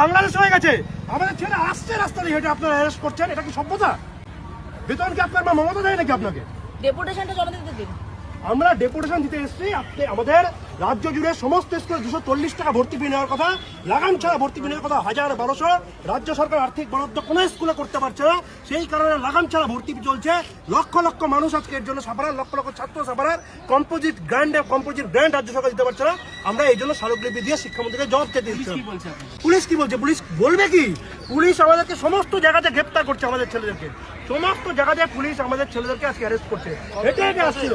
বাংলাদেশ হয়ে গেছে। আমাদের ছেলে আসছে রাস্তা দিয়ে হেঁটে আপনারা অ্যারেস্ট করছেন এটা কি সভ্যতা? বেতন কি আপনার মা মমতা দেয় নাকি আপনাকে? ডেপুটেশনটা জমা দিতে দিন। আমরা ডেপুটেশন দিতে এসেছি আপনি আমাদের রাজ্য জুড়ে সমস্ত স্কুলে দুশো চল্লিশ টাকা ভর্তি ফি নেওয়ার কথা লাগাম ছাড়া ভর্তি ফি নেওয়ার কথা হাজার বারোশো। রাজ্য সরকার আর্থিক বরাদ্দ কোনো স্কুলে করতে পারছে না। সেই কারণে লাগাম ছাড়া ভর্তি ফি চলছে। লক্ষ লক্ষ মানুষ আজকে এর জন্য সাফারার লক্ষ লক্ষ ছাত্র sufferer composite grant composite grant রাজ্য সরকার দিতে পারছে না। আমরা এই জন্য স্মারকলিপি দিয়ে শিক্ষামন্ত্রীকে জবাব দিতে দিচ্ছি। পুলিশ কি বলছে পুলিশ বলবে কি? পুলিশ আমাদেরকে সমস্ত জায়গাতে গ্রেপ্তার করছে আমাদের ছেলেদেরকে। সমস্ত জায়গাতে পুলিশ আমাদের ছেলেদেরকে আজকে অ্যারেস্ট করছে। হেঁটে আসছিল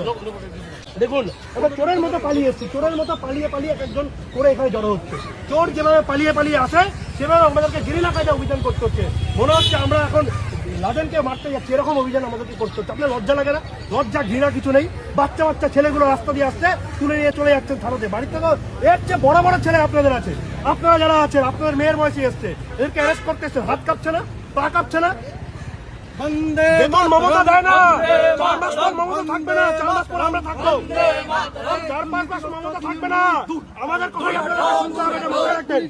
দেখুন আমরা চোরের মতো পালিয়ে এসেছি। চোরের মতো পালিয়ে পালিয়ে এক একজন করে এখানে জড়ো হচ্ছে। চোর যেভাবে পালিয়ে পালিয়ে আসে সেভাবে আমাদেরকে গেরিলা কাজে অভিযান করতে হচ্ছে। মনে হচ্ছে আমরা এখন লাদেনকে মারতে যাচ্ছি এরকম অভিযান আমাদেরকে করতে হচ্ছে। আপনার লজ্জা লাগে না? লজ্জা ঘৃণা কিছু নেই? বাচ্চা বাচ্চা ছেলেগুলো রাস্তা দিয়ে আসছে তুলে নিয়ে চলে যাচ্ছেন থানাতে। বাড়িতে তো এর চেয়ে বড় বড় ছেলে আপনাদের আছে। আপনারা যারা আছেন আপনাদের মেয়ের বয়সে এসছে এদেরকে অ্যারেস্ট করতে এসছে। হাত কাঁপছে না? পা কাঁপছে না? বেতন মমতা দেয় না চার মাস পর মমতা থাকবে না চার মাস পর আমরা থাকব। চার পাঁচ মাস মমতা থাকবে না। আমাদের কথাই আপনারা শুনতে হবে মনে রাখবেন।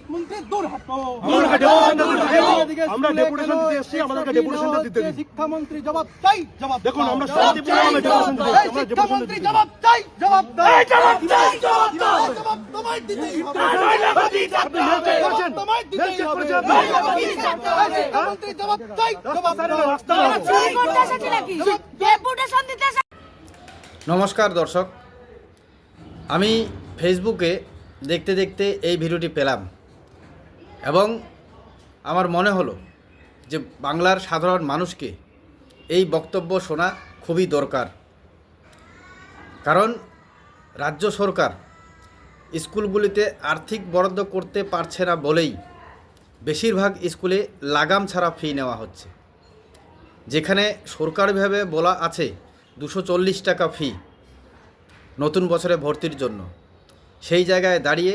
আমরা ডেপুটেশন দিতে এসেছি আমাদেরকে ডেপুটেশনটা দিতে দিন শিক্ষামন্ত্রী জবাব চাই জবাব দেখুন আমরা শান্তিপূর্ণভাবে ডেপুটেশন দিতে আমরা ডেপুটেশন দিতে জবাব চাই জবাব দাও জবাব চাই, জবাব দাও। জবাব তোমায় দিতেই হবে। আপনি মেল করেছেন? তোমায় দিতেই হবে। শিক্ষামন্ত্রী জবাব চাই জবাব রাস্তা রাস্তা ডেপুটেশন দিতে নমস্কার দর্শক। আমি ফেসবুকে দেখতে দেখতে এই ভিডিওটি পেলাম এবং আমার মনে হলো যে বাংলার সাধারণ মানুষকে এই বক্তব্য শোনা খুবই দরকার। কারণ রাজ্য সরকার স্কুলগুলিতে আর্থিক বরাদ্দ করতে পারছে না বলেই বেশিরভাগ স্কুলে লাগাম ছাড়া ফি নেওয়া হচ্ছে। যেখানে সরকারিভাবে বলা আছে দুশো চল্লিশ টাকা ফি নতুন বছরে ভর্তির জন্য। সেই জায়গায় দাঁড়িয়ে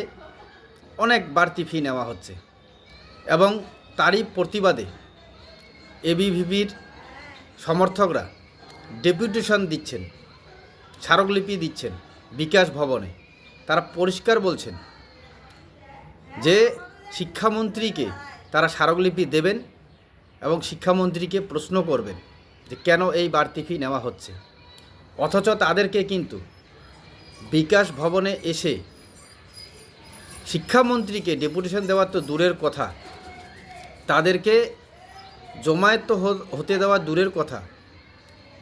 অনেক বাড়তি ফি নেওয়া হচ্ছে এবং তারই প্রতিবাদে এবিভিপির সমর্থকরা ডেপুটেশন দিচ্ছেন, স্মারকলিপি দিচ্ছেন বিকাশ ভবনে। তারা পরিষ্কার বলছেন যে শিক্ষামন্ত্রীকে তারা স্মারকলিপি দেবেন এবং শিক্ষামন্ত্রীকে প্রশ্ন করবেন যে কেন এই বাড়তি ফি নেওয়া হচ্ছে। অথচ তাদেরকে কিন্তু বিকাশ ভবনে এসে শিক্ষামন্ত্রীকে ডেপুটেশন দেওয়ার তো দূরের কথা। তাদেরকে জমায়েত তো হতে দেওয়া দূরের কথা।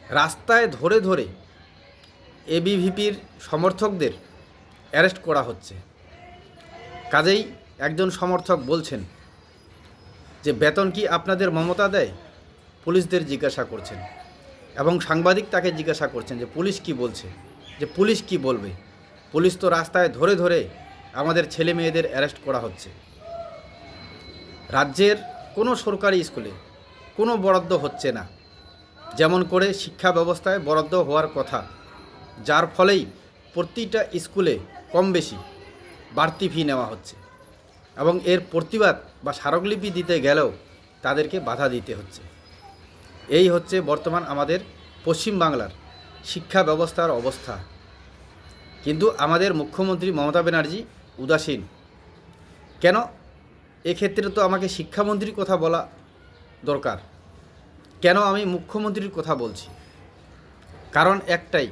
রাস্তায় ধরে ধরে এবিভিপির সমর্থকদের অ্যারেস্ট করা হচ্ছে। কাজেই একজন সমর্থক বলছেন যে, বেতন কি আপনাদের মমতা দেয়? পুলিশদের জিজ্ঞাসা করছেন। এবং সাংবাদিক তাকে জিজ্ঞাসা করছেন যে, পুলিশ কি বলছে? যে, পুলিশ কি বলবে? পুলিশ তো রাস্তায় ধরে ধরে আমাদের ছেলে মেয়েদের অ্যারেস্ট করা হচ্ছে। রাজ্যের কোনো সরকারি স্কুলে কোনো বরাদ্দ হচ্ছে না। যেমন করে শিক্ষা ব্যবস্থায় বরাদ্দ হওয়ার কথা, যার ফলেই প্রতিটা স্কুলে কম বেশি বাড়তি ফি নেওয়া হচ্ছে এবং এর প্রতিবাদ বা স্মারকলিপি দিতে গেলেও তাদেরকে বাধা দিতে হচ্ছে। এই হচ্ছে বর্তমান আমাদের পশ্চিমবাংলার শিক্ষা ব্যবস্থার অবস্থা। কিন্তু আমাদের মুখ্যমন্ত্রী মমতা ব্যানার্জি উদাসীন। কেন? এক্ষেত্রে তো আমাকে শিক্ষামন্ত্রীর কথা বলা দরকার। কেন আমি মুখ্যমন্ত্রীর কথা বলছি? কারণ একটাই,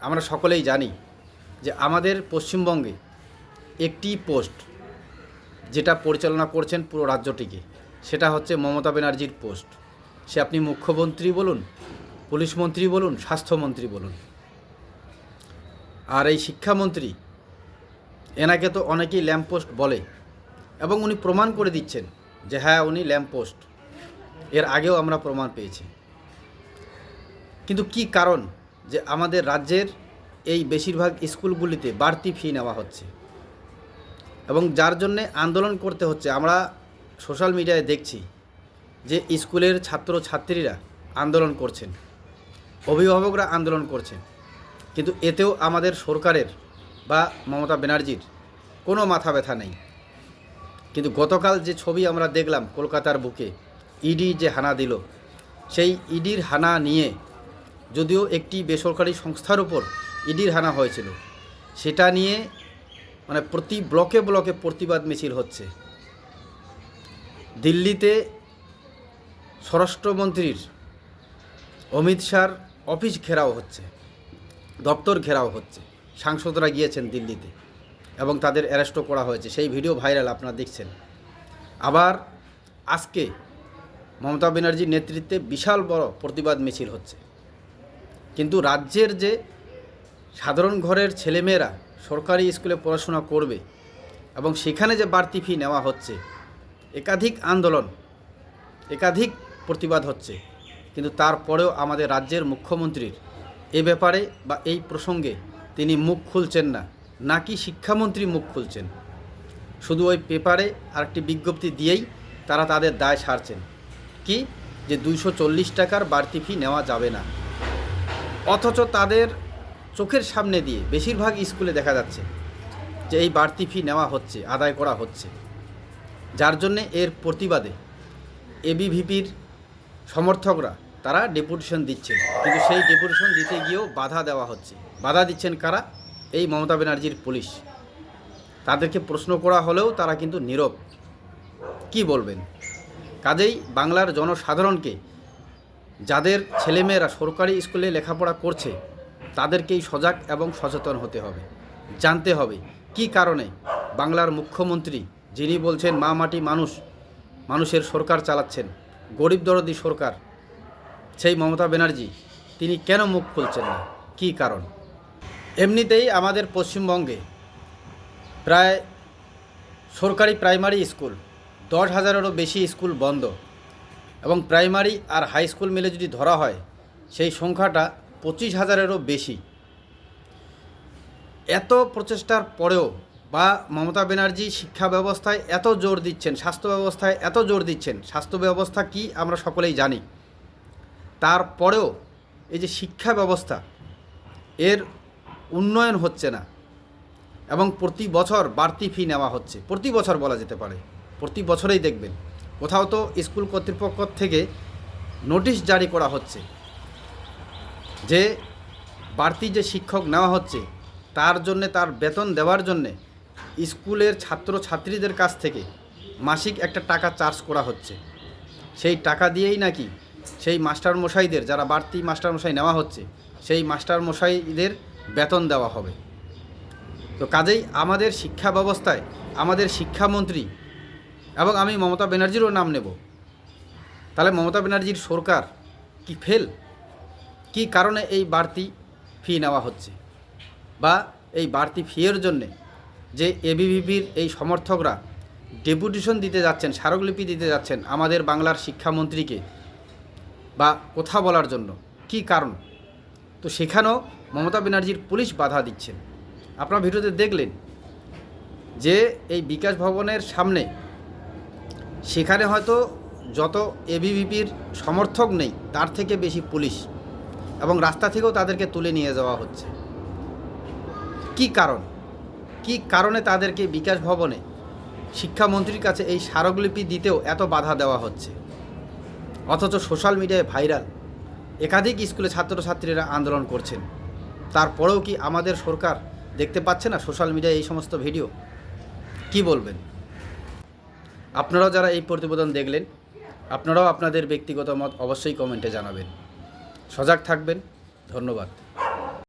আমরা সকলেই জানি যে আমাদের পশ্চিমবঙ্গে একটি পোস্ট যেটা পরিচালনা করছেন পুরো রাজ্যটিকে, সেটা হচ্ছে মমতা ব্যানার্জির পোস্ট। সে আপনি মুখ্যমন্ত্রী বলুন, পুলিশ মন্ত্রী বলুন, স্বাস্থ্যমন্ত্রী বলুন। আর এই শিক্ষামন্ত্রী, এনাকে তো অনেকেই ল্যাম্পপোস্ট বলে এবং উনি প্রমাণ করে দিচ্ছেন যে হ্যাঁ উনি ল্যাম্পপোস্ট। এর আগেও আমরা প্রমাণ পেয়েছি। কিন্তু কি কারণ যে আমাদের রাজ্যের এই বেশিরভাগ স্কুলগুলিতে বাড়তি ফি নেওয়া হচ্ছে? এবং যার জন্যে আন্দোলন করতে হচ্ছে, আমরা সোশ্যাল মিডিয়ায় দেখছি। যে স্কুলের ছাত্র ছাত্রীরা আন্দোলন করছেন, অভিভাবকরা আন্দোলন করছেন, কিন্তু এতেও আমাদের সরকারের বা মমতা ব্যানার্জির কোনো মাথা ব্যথা নেই। কিন্তু গতকাল যে ছবি আমরা দেখলাম কলকাতার বুকে, ইডি যে হানা দিল, সেই ইডির হানা নিয়ে যদিও একটি বেসরকারি সংস্থার উপর ইডির হানা হয়েছিল, সেটা নিয়ে মানে প্রতি ব্লকে ব্লকে প্রতিবাদ মিছিল হচ্ছে। দিল্লিতে স্বরাষ্ট্রমন্ত্রীর অমিত শাহর অফিস ঘেরাও হচ্ছে, দপ্তর ঘেরাও হচ্ছে। সাংসদরা গিয়েছেন দিল্লিতে এবং তাদের অ্যারেস্টও করা হয়েছে। সেই ভিডিও ভাইরাল আপনারা দেখছেন। আবার আজকে মমতা ব্যানার্জির নেতৃত্বে বিশাল বড় প্রতিবাদ মিছিল হচ্ছে। কিন্তু রাজ্যের যে সাধারণ ঘরের ছেলেমেয়েরা সরকারি স্কুলে পড়াশোনা করবে এবং সেখানে যে বাড়তি ফি নেওয়া হচ্ছে, একাধিক আন্দোলন, একাধিক প্রতিবাদ হচ্ছে। কিন্তু তারপরেও আমাদের রাজ্যের মুখ্যমন্ত্রীর এ ব্যাপারে বা এই প্রসঙ্গে তিনি মুখ খুলছেন না, নাকি শিক্ষামন্ত্রী মুখ খুলছেন। শুধু ওই পেপারে আরেকটি বিজ্ঞপ্তি দিয়েই তারা তাদের দায় সারছেন। কি? যে দুইশো চল্লিশ টাকার বাড়তি ফি নেওয়া যাবে না। অথচ তাদের চোখের সামনে দিয়ে বেশিরভাগ স্কুলে দেখা যাচ্ছে যে এই বাড়তি ফি নেওয়া হচ্ছে, আদায় করা হচ্ছে। যার জন্যে এর প্রতিবাদে এবিভিপির সমর্থকরা, তারা ডেপুটেশন দিচ্ছেন কিন্তু সেই ডেপুটেশন দিতে গিয়েও বাধা দেওয়া হচ্ছে। বাধা দিচ্ছেন কারা? এই মমতা ব্যানার্জির পুলিশ। তাদেরকে প্রশ্ন করা হলেও তারা কিন্তু নীরব। কি বলবেন? কাজেই বাংলার জনসাধারণকে, যাদের ছেলেমেয়েরা সরকারি স্কুলে লেখাপড়া করছে, তাদেরকেই সজাগ এবং সচেতন হতে হবে। জানতে হবে, কি কারণে বাংলার মুখ্যমন্ত্রী, যিনি বলছেন মা মাটি মানুষ, মানুষের সরকার চালাচ্ছেন গরিব দরদি সরকার, সেই মমতা ব্যানার্জি, তিনি কেন মুখ খুলছেন না? কি কারণ? এমনিতেই আমাদের পশ্চিমবঙ্গে প্রায় সরকারি প্রাইমারি স্কুল, দশ হাজারেরও বেশি স্কুল বন্ধ এবং প্রাইমারি আর হাই স্কুল মিলে যদি ধরা হয়, সেই সংখ্যাটা পঁচিশ হাজারেরও বেশি। এত প্রচেষ্টার পরেও বা মমতা ব্যানার্জি শিক্ষা ব্যবস্থায় এত জোর দিচ্ছেন, স্বাস্থ্য ব্যবস্থায় এত জোর দিচ্ছেন, স্বাস্থ্য ব্যবস্থা কি আমরা সকলেই জানি। তারপরেও এই যে শিক্ষা ব্যবস্থা, এর উন্নয়ন হচ্ছে না এবং প্রতি বছর বাড়তি ফি নেওয়া হচ্ছে। প্রতি বছর বলা যেতে পারে, প্রতি বছরেই দেখবেন। কোথাও তো স্কুল কর্তৃপক্ষ থেকে নোটিশ জারি করা হচ্ছে যে বাড়তি যে শিক্ষক নেওয়া হচ্ছে, তার জন্যে, তার বেতন দেওয়ার জন্যে স্কুলের ছাত্র ছাত্রীদের কাছ থেকে মাসিক একটা টাকা চার্জ করা হচ্ছে। সেই টাকা দিয়েই নাকি সেই মাস্টার মশাইদের যারা বাড়তি মাস্টার মশাই নেওয়া হচ্ছে, সেই মাস্টার মশাইদের বেতন দেওয়া হবে। তো কাজেই আমাদের শিক্ষা ব্যবস্থায় আমাদের শিক্ষামন্ত্রী এবং আমি মমতা ব্যানার্জিরও নাম নেব। তাহলে মমতা ব্যানার্জির সরকার কি ফেল? কি কারণে এই বাড়তি ফি নেওয়া হচ্ছে? বা এই বাড়তি ফিয়ের জন্যে যে এবিভিপির এই সমর্থকরা ডেপুটেশন দিতে যাচ্ছেন, স্মারকলিপি দিতে যাচ্ছেন আমাদের বাংলার শিক্ষামন্ত্রীকে বা কথা বলার জন্য। কি কারণ? তো সেখানেও মমতা ব্যানার্জির পুলিশ বাধা দিচ্ছেন। আপনারা ভিডিওতে দেখলেন যে এই বিকাশ ভবনের সামনে সেখানে হয়তো যত এবিভিপির সমর্থক নেই, তার থেকে বেশি পুলিশ এবং রাস্তা থেকেও তাদেরকে তুলে নিয়ে যাওয়া হচ্ছে। কি কারণ? কি কারণে তাদেরকে বিকাশ ভবনে শিক্ষামন্ত্রীর কাছে এই স্মারকলিপি দিতেও এত বাধা দেওয়া হচ্ছে? অথচ সোশ্যাল মিডিয়ায় ভাইরাল। একাধিক স্কুলে ছাত্রছাত্রীরা আন্দোলন করছেন। তারপরেও কি আমাদের সরকার দেখতে পাচ্ছে না সোশ্যাল মিডিয়ায় এই সমস্ত ভিডিও? কি বলবেন? আপনারাও যারা এই প্রতিবেদন দেখলেন, আপনারাও আপনাদের ব্যক্তিগত মত অবশ্যই কমেন্টে জানাবেন। সজাগ থাকবেন। ধন্যবাদ।